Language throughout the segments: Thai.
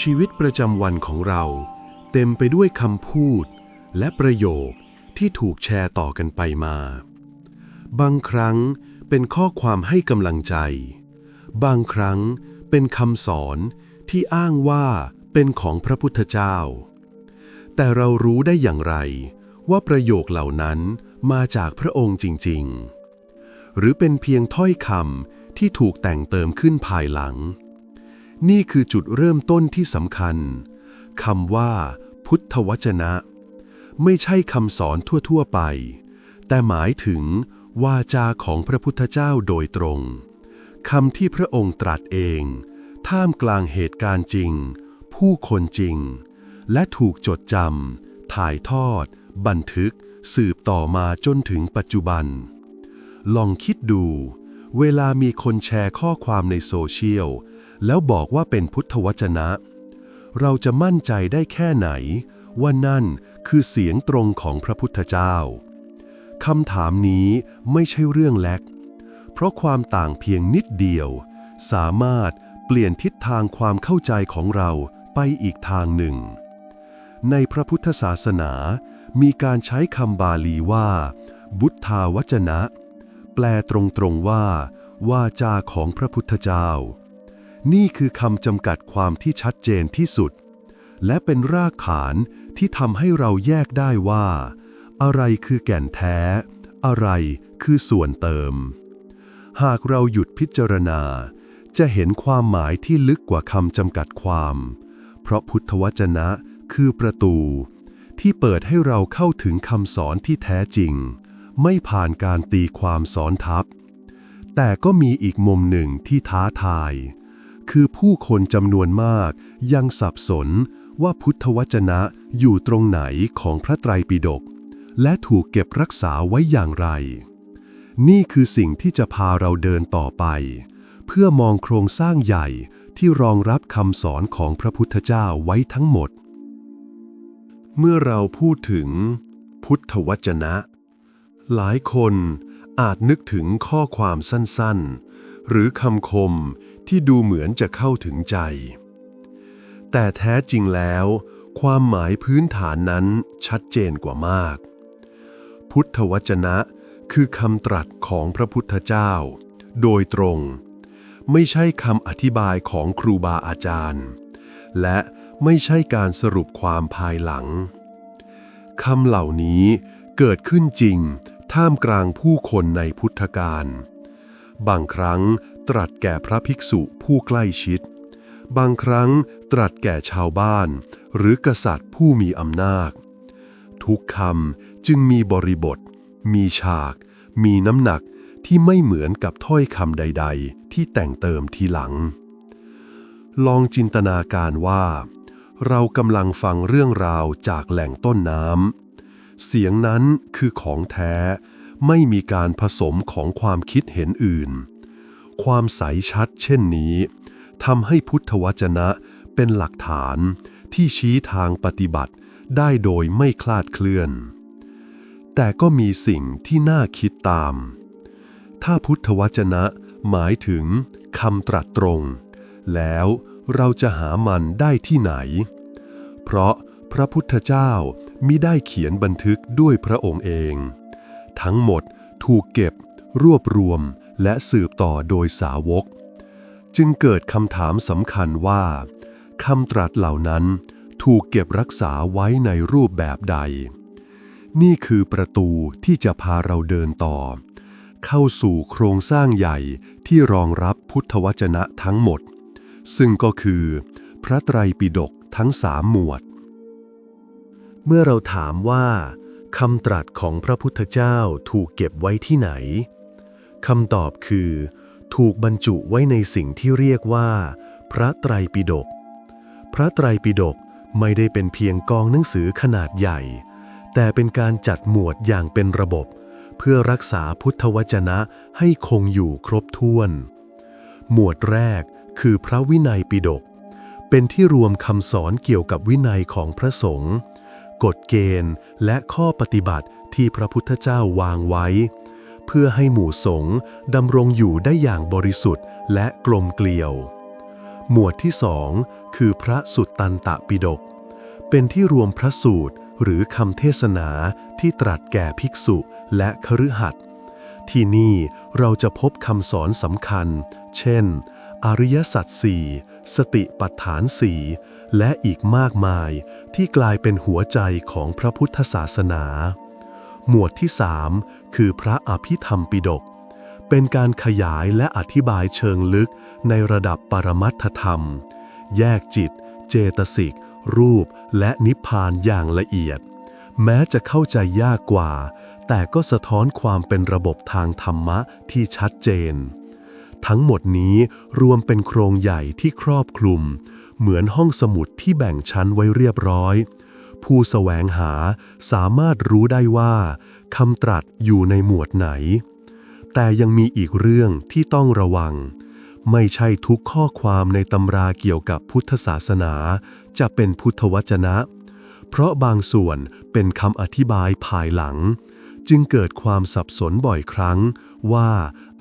ชีวิตประจำวันของเรา เต็มไปด้วยคำพูด และประโยคที่ถูกแชร์ต่อกันไปมา บางครั้งเป็นข้อความให้กำลังใจ บางครั้งเป็นคำสอนที่อ้างว่าเป็นของพระพุทธเจ้า แต่เรารู้ได้อย่างไร ว่าประโยคเหล่านั้นมาจากพระองค์จริง ๆ หรือเป็นเพียงถ้อยคำที่ถูกแต่งเติมขึ้นภายหลัง นี่คือจุดเริ่มต้นที่สำคัญคำว่า พุทธวจนะ ไม่ใช่คำสอนทั่ว ๆ ไป แต่หมายถึงวาจาของพระพุทธเจ้าโดยตรงคำที่พระองค์ตรัสเอง ท่ามกลางเหตุการณ์จริง ผู้คนจริง และถูกจดจำถ่ายทอด บันทึก สืบต่อมาจนถึงปัจจุบัน ลองคิดดู เวลามีคนแชร์ข้อความในโซเชียล แล้วบอกว่าเป็นพุทธวจนะ เราจะมั่นใจได้แค่ไหน ว่านั่นคือเสียงตรงของพระพุทธเจ้าคำถามนี้ไม่ใช่เรื่องเล็ก เพราะความต่างเพียงนิดเดียว สามารถเปลี่ยนทิศทางความเข้าใจของเราไปอีกทางหนึ่ง ในพระพุทธศาสนา มีการใช้คำบาลีว่า บุทธาวจนะ แปลตรงๆว่า วาจาของพระพุทธเจ้า นี่คือคำจำกัดความที่ชัดเจนที่สุด และเป็นรากฐานที่ทำให้เราแยกได้ว่า อะไรคือแก่นแท้ อะไรคือส่วนเติม หากเราหยุดพิจารณา จะเห็นความหมายที่ลึกกว่าคำจำกัดความ เพราะพุทธวจนะคือประตู ที่เปิดให้เราเข้าถึงคำสอนที่แท้จริง ไม่ผ่านการตีความสอนทับ แต่ก็มีอีกมุมหนึ่งที่ท้าทาย คือผู้คนจำนวนมาก ยังสับสนว่าพุทธวจนะอยู่ตรงไหนของพระไตรปิฎกและถูกเก็บรักษาไว้อย่างไร นี่คือสิ่งที่จะพาเราเดินต่อไป เพื่อมองโครงสร้างใหญ่ที่รองรับคำสอนของพระพุทธเจ้าไว้ทั้งหมด เมื่อเราพูดถึง พุทธวจนะ หลายคนอาจนึกถึงข้อความสั้นๆ หรือคำคม ที่ดูเหมือนจะเข้าถึงใจ แต่แท้จริงแล้ว ความหมายพื้นฐานนั้นชัดเจนกว่ามาก พุทธวจนะคือคำตรัสของพระพุทธเจ้า โดยตรง ไม่ใช่คำอธิบายของครูบาอาจารย์ และไม่ใช่การสรุปความภายหลังคำเหล่านี้เกิดขึ้นจริงท่ามกลางผู้คนในพุทธกาลบางครั้ง ตรัสแก่พระภิกษุผู้ใกล้ชิด บางครั้งตรัสแก่ชาวบ้าน หรือกษัตริย์ผู้มีอำนาจ ทุกคำจึงมีบริบท มีฉาก มีน้ำหนักที่ไม่เหมือนกับถ้อยคำใด ๆ ที่แต่งเติมทีหลัง ลองจินตนาการว่า เรากำลังฟังเรื่องราวจากแหล่งต้นน้ำ เสียงนั้นคือของแท้ ไม่มีการผสมของความคิดเห็นอื่น ความใสชัดเช่นนี้ทำให้พุทธวจนะเป็นหลักฐานที่ชี้ทางปฏิบัติได้โดยไม่คลาดเคลื่อน แต่ก็มีสิ่งที่น่าคิดตาม ถ้าพุทธวจนะหมายถึงคำตรัสตรง แล้วเราจะหามันได้ที่ไหน เพราะพระพุทธเจ้ามิได้เขียนบันทึกด้วยพระองค์เอง ทั้งหมดถูกเก็บรวบรวม และสืบต่อโดยสาวก จึงเกิดคำถามสำคัญว่าคำตรัสเหล่านั้นถูกเก็บรักษาไว้ในรูปแบบใด นี่คือประตูที่จะพาเราเดินต่อ เข้าสู่โครงสร้างใหญ่ที่รองรับพุทธวจนะทั้งหมด ซึ่งก็คือ พระไตรปิฎกทั้งสามหมวด เมื่อเราถามว่าคำตรัสของพระพุทธเจ้าถูกเก็บไว้ที่ไหน คำตอบคือ ถูกบรรจุไว้ในสิ่งที่เรียกว่า พระไตรปิฎก พระไตรปิฎกไม่ได้เป็นเพียงกองหนังสือขนาดใหญ่ แต่เป็นการจัดหมวดอย่างเป็นระบบ เพื่อรักษาพุทธวจนะให้คงอยู่ครบถ้วน หมวดแรกคือพระวินัยปิฎกเป็นที่รวมคำสอนเกี่ยวกับวินัยของพระสงฆ์กฎเกณฑ์และข้อปฏิบัติที่พระพุทธเจ้าวางไว้ เพื่อให้หมู่สงฆ์ดำรงอยู่ได้อย่างบริสุทธิ์และกลมเกลียว หมวดที่สองคือพระสุตตันตปิฎกเป็นที่รวมพระสูตรหรือคำเทศนาที่ตรัสแก่ภิกษุและคฤหัสถ์ที่นี่เราจะพบคำสอนสำคัญ เช่น อริยสัจสี่สติปัฏฐานสี่และอีกมากมายที่กลายเป็นหัวใจของพระพุทธศาสนา หมวดที่สามคือพระอภิธรรมปิฎกเป็นการขยายและอธิบายเชิงลึกในระดับปรมัตถธรรม แยกจิต เจตสิก รูป และนิพพานอย่างละเอียด แม้จะเข้าใจยากกว่า แต่ก็สะท้อนความเป็นระบบทางธรรมะที่ชัดเจน ทั้งหมดนี้รวมเป็นโครงใหญ่ที่ครอบคลุม เหมือนห้องสมุดที่แบ่งชั้นไว้เรียบร้อย ผู้แสวงหาสามารถรู้ได้ว่าคำตรัสอยู่ในหมวดไหน แต่ยังมีอีกเรื่องที่ต้องระวัง ไม่ใช่ทุกข้อความในตำราเกี่ยวกับพุทธศาสนา จะเป็นพุทธวจนะ เพราะบางส่วนเป็นคำอธิบายภายหลัง จึงเกิดความสับสนบ่อยครั้งว่า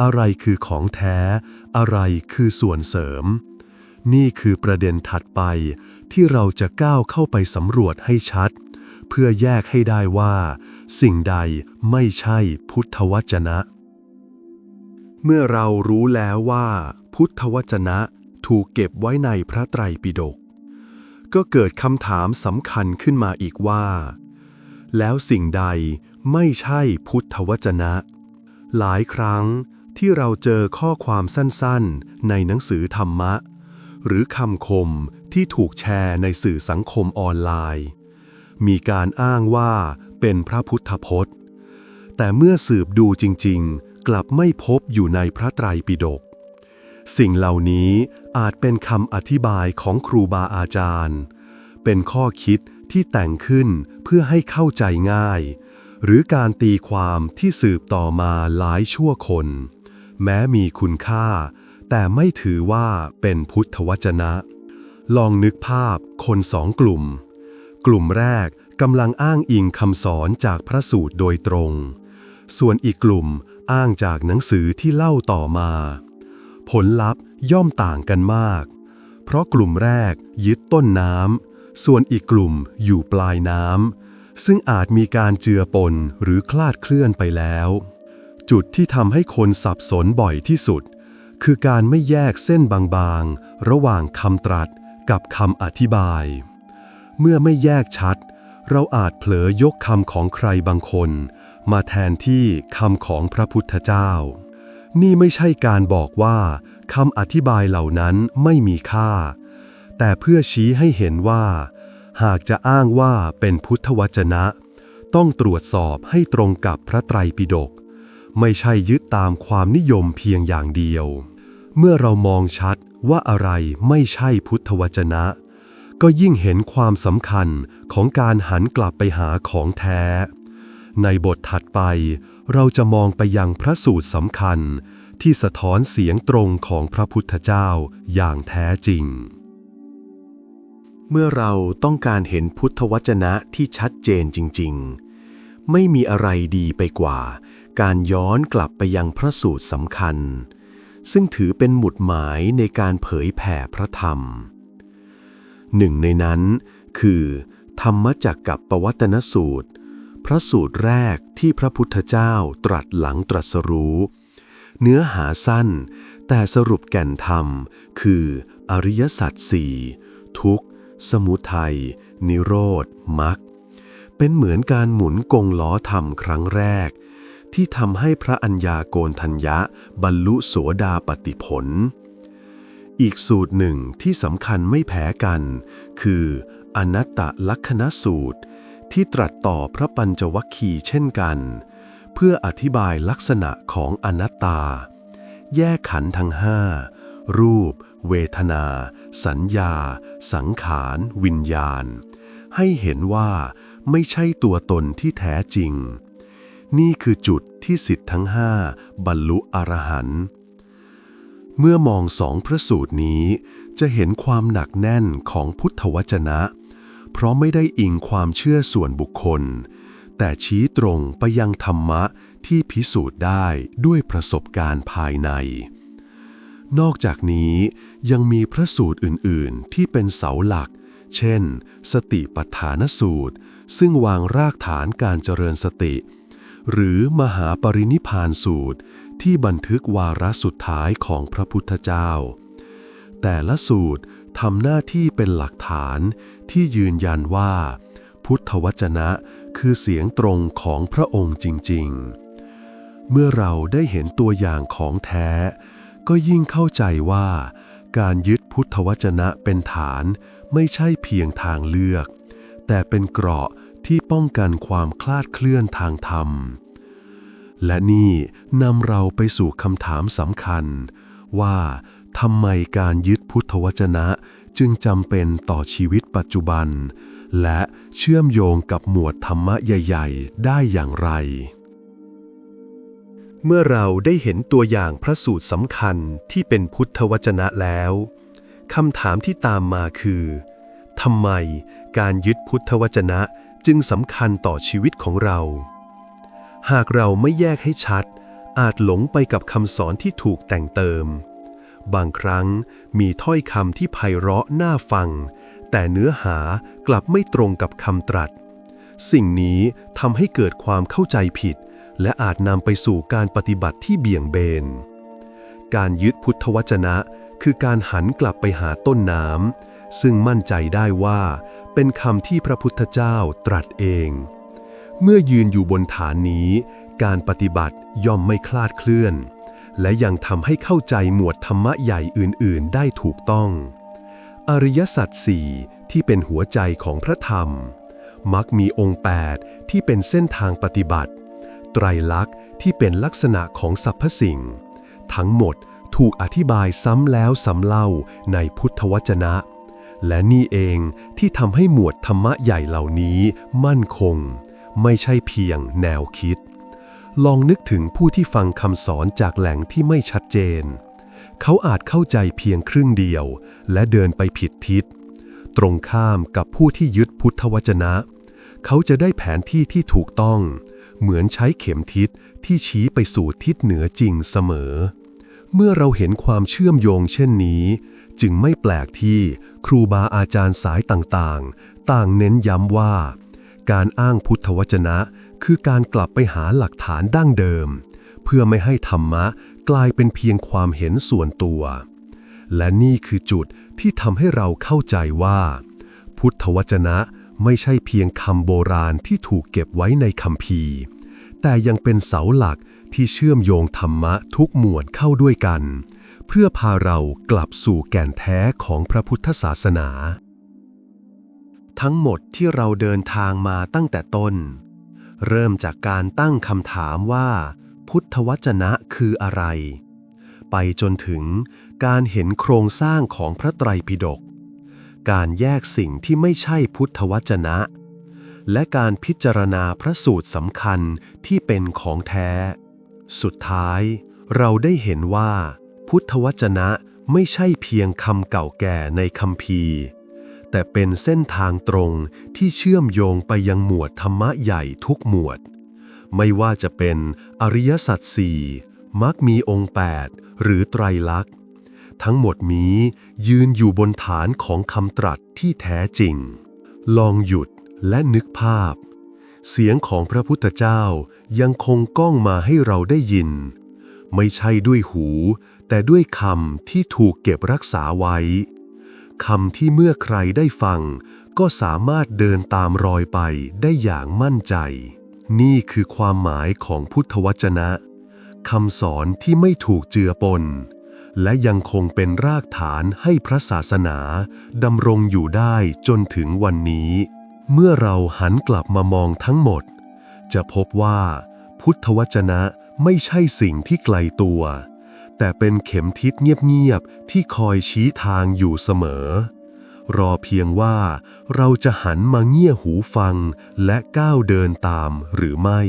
อะไรคือของแท้ อะไรคือส่วนเสริม นี่คือประเด็นถัดไป ที่เราจะก้าวเข้าไปสำรวจให้ชัด เพื่อแยกให้ได้ว่า สิ่งใดไม่ใช่พุทธวจนะ เมื่อเรารู้แล้วว่า พุทธวจนะถูกเก็บไว้ในพระไตรปิฎกก็เกิดคำถามสำคัญขึ้นมาอีกว่า แล้วสิ่งใดไม่ใช่พุทธวจนะ หลายครั้งที่เราเจอข้อความสั้นๆ ในหนังสือธรรมะ หรือคำคม ที่ถูกแชร์ในสื่อสังคมออนไลน์ มีการอ้างว่าเป็นพระพุทธพจน์ แต่เมื่อสืบดูจริง ๆ กลับไม่พบอยู่ในพระไตรปิฎกสิ่งเหล่านี้อาจเป็นคำอธิบายของครูบาอาจารย์ เป็นข้อคิดที่แต่งขึ้นเพื่อให้เข้าใจง่าย หรือการตีความที่สืบต่อมาหลายชั่วคน แม้มีคุณค่า แต่ไม่ถือว่าเป็นพุทธวจนะ ลองนึกภาพคนสองกลุ่ม กลุ่มแรกกำลังอ้างอิงคำสอนจากพระสูตรโดยตรง ส่วนอีกกลุ่มอ้างจากหนังสือที่เล่าต่อมา ผลลัพธ์ย่อมต่างกันมาก เพราะกลุ่มแรกยึดต้นน้ำส่วนอีกกลุ่มอยู่ปลายน้ำซึ่งอาจมีการเจือปนหรือคลาดเคลื่อนไปแล้ว จุดที่ทำให้คนสับสนบ่อยที่สุด คือการไม่แยกเส้นบางๆ ระหว่างคำตรัส กับคำอธิบาย เมื่อไม่แยกชัด เราอาจเผลอยกคำของใครบางคน มาแทนที่คำของพระพุทธเจ้า นี่ไม่ใช่การบอกว่าคำอธิบายเหล่านั้นไม่มีค่า แต่เพื่อชี้ให้เห็นว่า หากจะอ้างว่าเป็นพุทธวจนะ ต้องตรวจสอบให้ตรงกับพระไตรปิฎกไม่ใช่ยึดตามความนิยมเพียงอย่างเดียว เมื่อเรามองชัด ว่าอะไรไม่ใช่พุทธวจนะ ก็ยิ่งเห็นความสำคัญของการหันกลับไปหาของแท้ ในบทถัดไป เราจะมองไปยังพระสูตรสำคัญ ที่สะท้อนเสียงตรงของพระพุทธเจ้าอย่างแท้จริง เมื่อเราต้องการเห็นพุทธวจนะที่ชัดเจนจริง ๆ ไม่มีอะไรดีไปกว่า การย้อนกลับไปยังพระสูตรสำคัญ ซึ่งถือเป็นหมุดหมายในการเผยแผ่พระธรรม หนึ่งในนั้นคือ ธรรมจักกับปวัตนสูตร พระสูตรแรกที่พระพุทธเจ้าตรัสหลังตรัสรู้ เนื้อหาสั้น แต่สรุปแก่นธรรม คืออริยสัจสี่ทุกขสมุทัย นิโรธมรรคเป็นเหมือนการหมุนกงล้อธรรมครั้งแรก ที่ทำให้พระอัญญาโกณทัญญะบรรลุโสดาปติผล อีกสูตรหนึ่งที่สำคัญไม่แพ้กัน คืออนัตตลักษณสูตร ที่ตรัสต่อพระปัญจวัคคีย์เช่นกัน เพื่ออธิบายลักษณะของอนัตตา แยกขันธ์ทั้งห้ารูป เวทนา สัญญา สังขาร วิญญาณ ให้เห็นว่าไม่ใช่ตัวตนที่แท้จริง นี่คือจุดที่สิทธิ์ทั้งห้าบรรลุอรหันต์เมื่อมองสองพระสูตรนี้ จะเห็นความหนักแน่นของพุทธวจนะ เพราะไม่ได้อิงความเชื่อส่วนบุคคล แต่ชี้ตรงไปยังธรรมะที่พิสูจน์ได้ด้วยประสบการณ์ภายใน นอกจากนี้ยังมีพระสูตรอื่น ๆ ที่เป็นเสาหลัก เช่น สติปัฏฐานสูตร ซึ่งวางรากฐานการเจริญสติ หรือมหาปรินิพานสูตร ที่บันทึกวาระสุดท้ายของพระพุทธเจ้า แต่ละสูตรทำหน้าที่เป็นหลักฐานที่ยืนยันว่า พุทธวจนะคือเสียงตรงของพระองค์จริง ๆ เมื่อเราได้เห็นตัวอย่างของแท้ ก็ยิ่งเข้าใจว่า การยึดพุทธวจนะเป็นฐานไม่ใช่เพียงทางเลือก แต่เป็นเกราะ ที่ป้องกันความคลาดเคลื่อนทางธรรม และนี่นำเราไปสู่คำถามสำคัญ ว่าทำไมการยึดพุทธวจนะจึงจำเป็นต่อชีวิตปัจจุบัน และเชื่อมโยงกับหมวดธรรมะใหญ่ ๆ ได้อย่างไร เมื่อเราได้เห็นตัวอย่างพระสูตรสำคัญที่เป็นพุทธวจนะแล้วคำถามที่ตามมาคือทำไมการยึดพุทธวจนะ จึงสำคัญต่อชีวิตของเรา หากเราไม่แยกให้ชัด อาจหลงไปกับคำสอนที่ถูกแต่งเติม บางครั้งมีถ้อยคำที่ไพเราะน่าฟัง แต่เนื้อหากลับไม่ตรงกับคำตรัส สิ่งนี้ทำให้เกิดความเข้าใจผิด และอาจนำไปสู่การปฏิบัติที่เบี่ยงเบน การยึดพุทธวจนะ คือการหันกลับไปหาต้นน้ำ ซึ่งมั่นใจได้ว่า เป็นคำที่พระพุทธเจ้าตรัสเอง เมื่อยืนอยู่บนฐานนี้ การปฏิบัติย่อมไม่คลาดเคลื่อน และยังทำให้เข้าใจหมวดธรรมะใหญ่อื่น ๆ ได้ถูกต้อง อริยสัจสี่ที่เป็นหัวใจของพระธรรม มักมีองค์ 8 ที่เป็นเส้นทางปฏิบัติ ไตรลักษณ์ที่เป็นลักษณะของสรรพสิ่ง ทั้งหมดถูกอธิบายซ้ำแล้วซ้ำเล่าในพุทธวจนะ และนี่เองที่ทำให้หมวดธรรมะใหญ่เหล่านี้มั่นคง ไม่ใช่เพียงแนวคิด ลองนึกถึงผู้ที่ฟังคำสอนจากแหล่งที่ไม่ชัดเจน เขาอาจเข้าใจเพียงครึ่งเดียว และเดินไปผิดทิศ ตรงข้ามกับผู้ที่ยึดพุทธวจนะ เขาจะได้แผนที่ที่ถูกต้อง เหมือนใช้เข็มทิศที่ชี้ไปสู่ทิศเหนือจริงเสมอ เมื่อเราเห็นความเชื่อมโยงเช่นนี้ จึงไม่แปลกที่ครูบาอาจารย์สายต่างๆ ต่างเน้นย้ำว่า การอ้างพุทธวจนะ คือการกลับไปหาหลักฐานดั้งเดิม เพื่อไม่ให้ธรรมะกลายเป็นเพียงความเห็นส่วนตัว และนี่คือจุดที่ทำให้เราเข้าใจว่า พุทธวจนะไม่ใช่เพียงคำโบราณที่ถูกเก็บไว้ในคัมภีร์แต่ยังเป็นเสาหลักที่เชื่อมโยงธรรมะทุกหมวดเข้าด้วยกัน พื่อพาเรากลับสู่แก่นแท้ของพระพุทธศาสนา ทั้งหมดที่เราเดินทางมาตั้งแต่ต้น เริ่มจากการตั้งคำถามว่า พุทธวจนะคืออะไร ไปจนถึงการเห็นโครงสร้างของพระไตรปิฎกการแยกสิ่งที่ไม่ใช่พุทธวจนะ และการพิจารณาพระสูตรสำคัญที่เป็นของแท้ สุดท้าย เราได้เห็นว่า พุทธวจนะไม่ใช่เพียงคำเก่าแก่ในคัมภีแต่เป็นเส้นทางตรงที่เชื่อมโยงไปยังหมวดธรรมะใหญ่ทุกหมวด ไม่ว่าจะเป็นอริยสัจสี่มักมีองค์ 8 หรือไตรลักษณ์ ทั้งหมดนี้ยืนอยู่บนฐานของคำตรัสที่แท้จริง ลองหยุดและนึกภาพ เสียงของพระพุทธเจ้ายังคงก้องมาให้เราได้ยิน ไม่ใช่ด้วยหู แต่ด้วยคำที่ถูกเก็บรักษาไว้คำที่เมื่อใครได้ฟัง ก็สามารถเดินตามรอยไปได้อย่างมั่นใจ นี่คือความหมายของพุทธวจนะคำสอนที่ไม่ถูกเจือปน และยังคงเป็นรากฐานให้พระศาสนาดำรงอยู่ได้จนถึงวันนี้ เมื่อเราหันกลับมามองทั้งหมด จะพบว่า พุทธวจนะไม่ใช่สิ่งที่ไกลตัว แต่เป็นเข็มทิศเงียบๆที่คอยชี้ทางอยู่เสมอ รอเพียงว่าเราจะหันมาเงี่ยหูฟังและก้าวเดินตามหรือไม่